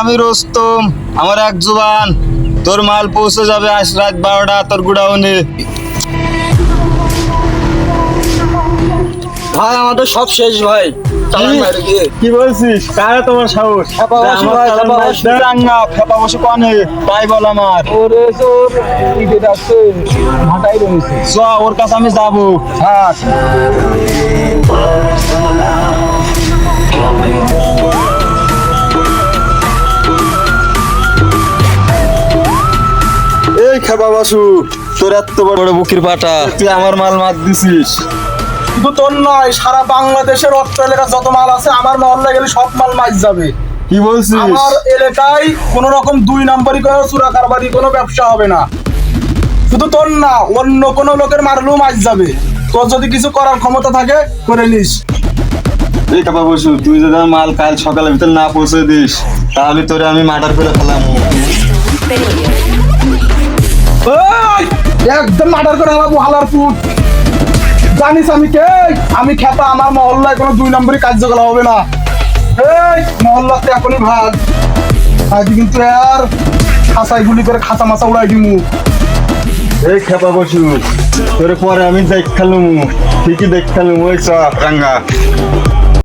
আমি রোস্তম আমার এক জুবান। তোর মাল পৌঁছে যাবে আজ রাত বারোটা তোর গুডাউনে। ভাই আমাদের সব শেষ ভাই। কি? বলছিস? কারা তোমার সাহস? ভাই, খেপা বসু। রাঙ্গা খেপা বসে কনে। তাই বল আমার। ওরে তোর ভাটাই রয়েছে। চ ওর কাছে আমি যাব। থাক। এই খেপা বাসু তোর এত বড় বড় বুকির পাটা তুই আমার মাল মার দিছিস। শুধু তোর নয় সারা বাংলাদেশের অর্থ এলাকা যত মাল আছে আমার মহল্লা গেলে সব মাল মাছ যাবে। কি বলছিস? আমার এলাকায় কোনো রকম দুই নাম্বারই কোনো চুরা কারবারি কোনো ব্যবসা হবে না। শুধু তোর না অন্য কোনো লোকের মারলেও মাছ যাবে। তোর যদি কিছু করার ক্ষমতা থাকে করে নিস। এই খেপা বসু তুই যদি মাল কাল সকালের ভিতরে না পৌঁছে দিস তাহলে তোরে আমি মার্ডার করে ফেলাম। একদম মার্ডার করে আমার হালার পুত। জানিস আমি কে? আমি খেপা আমার মহল্লায় কোনো দুই নম্বরই কার্যকলাপ হবে না। এই, মহল্লাতে এখনই ভাগ। আজ কিন্তু আর খাঁচাই গুলি করে খাঁচা মাছা উড়াই দিমু। এই খেপা বসু, তোরে পরে আমি দেখ খেলুম। ঠিকই দেখ খেলুম, ওই চ, রাঙ্গা।